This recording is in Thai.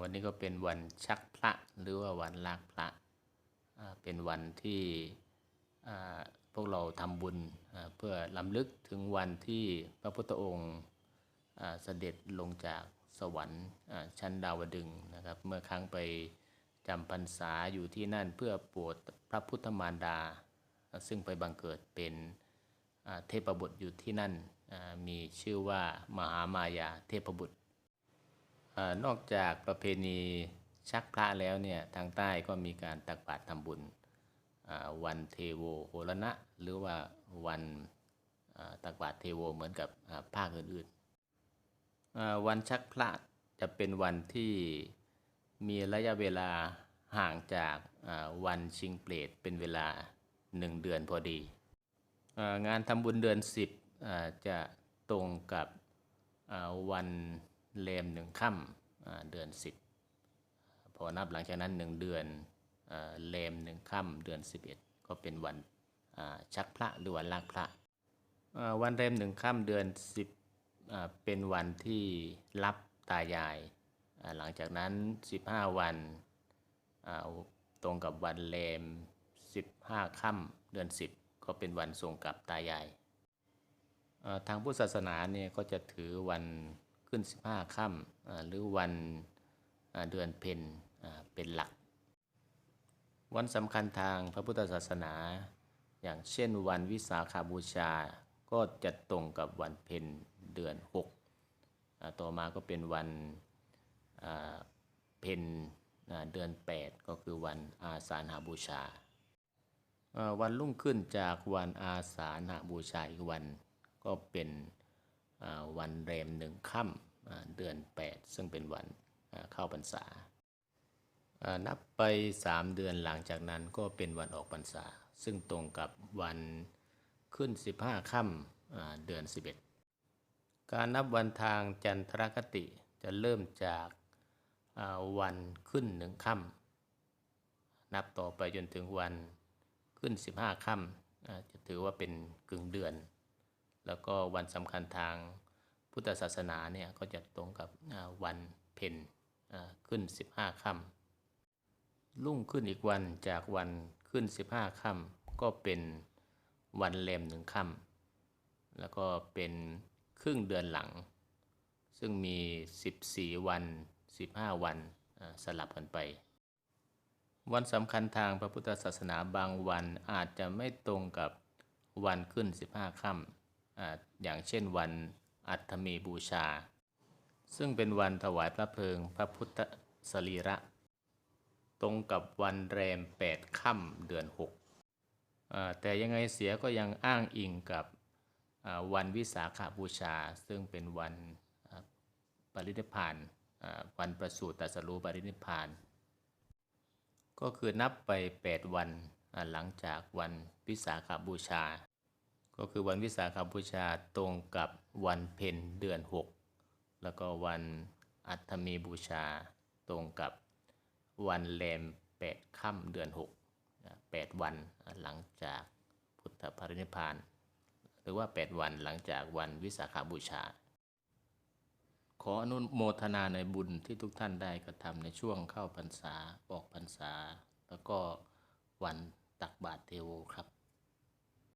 วันนี้ก็เป็นวันชักพระหรือว่าวันลากพระเป็นวันที่พวกเราทำบุญเพื่อลำลึกถึงวันที่พระพุทธองค์เสด็จลงจากสวรรค์ชั้นดาวดึงนะครับ เมื่อครั้งไปจำพรรษาอยู่ที่นั่นเพื่อโปรดพระพุทธมารดา ซึ่งไปบังเกิดเป็นเทพบุตรอยู่ที่นั่นมีชื่อว่ามหามายาเทพบุตร อนอกจากประเพณีชักพระแล้วเนี่ยทางใต้ก็มีการตักบาตรทำบุญวันเทโวโหรณะ หรือว่าวันตักบาตรเทโวเหมือนกับภาคอื่นๆวันชักพระจะเป็นวันที่มีระยะเวลาห่างจากวันชิงเปรตเป็นเวลาหนึ่งเดือนพอดีองานทำบุญเดือนสิบจะตรงกับวัน เลมหนึ่งค่ำเดือนสิบพอนับหลังจากนั้นหนึ่งเดือนเลมหนึ่งค่ำเดือนสิบเอ็ดก็เป็นวันชักพระหรือวันลากพระวันเลมหนึ่งค่ำเดือนสิบเป็นวันที่รับตายาย หลังจากนั้นสิบห้าวันตรงกับวันเลมสิบห้าค่ำเดือนสิบก็เป็นวันส่งกลับตายายทางพุทธศาสนาเนี่ยก็จะถือวัน ขึ้น 15ค่ำอ่าหรือวันเดือนเพ็ญเป็นหลัก วันสำคัญทางพระพุทธศาสนา อย่างเช่นวันวิสาขาบูชาก็จะตรงกับวันเพ็ญเดือน 6 ต่อมาก็เป็นวันเพ็ญเดือน 8 ก็คือวันอาสาฬหบูชา วันรุ่งขึ้นจากวันอาสาฬหบูชาอีกวันก็เป็น วันแรมหนึ่งค่ำเดือน 8 ซึ่งเป็นวันเข้าพรรษา นับไป 3 เดือนหลังจากนั้นก็เป็นวันออกพรรษา ซึ่งตรงกับวันขึ้น 15ค่ำอ่าเดือน 11 การนับวันทางจันทรคติจะเริ่มจากวันขึ้นหนึ่งค่ำนับต่อไปจนถึงวันขึ้น 15ค่ำอ่าจะถือว่าเป็นกึ่งเดือน แล้วก็วันสำคัญทางพุทธศาสนาเนี่ยก็จะตรงกับวันเพ็ญอ่าขึ้น 15ค่ำรุ่งขึ้นอีกวันจากวันขึ้น 15ค่ำก็เป็นวันเลมหนึ่งค่ำแล้วก็เป็นครึ่งเดือนหลัง ซึ่งมี 14 วัน 15 วันสลับกันไป วันสำคัญทางพระพุทธศาสนาบางวันอาจจะไม่ตรงกับวันขึ้น 15ค่ำ อย่างเช่นวันอัฐมีบูชา ซึ่งเป็นวันถวายพระเพลิงพระพุทธสรีระ ตรงกับวันแรม 8 ค่ำเดือน6อแต่ยังไงเสียก็ยังอ้างอิงกับวันวิสาขาบูชา ซึ่งเป็นวันปรินิพานวันประสูติตรัสรู้ปรินิพาน ก็คือนับไป 8 วันหลังจากวันวิสาขบูชา ก็คือวันวิสาขบูชาตรงกับวันเพ็ญเดือน 6 แล้วก็วันอัฐมีบูชาตรงกับวันแรม8ค่ำเดือน6 8 วันหลังจากพุทธปรินิพาน หรือว่า 8 วันหลังจากวันวิสาขบูชา ขออนุโมทนาในบุญที่ทุกท่านได้กระทำในช่วงเข้าพรรษาออกพรรษา แล้วก็วันตักบาตรเทโวครับ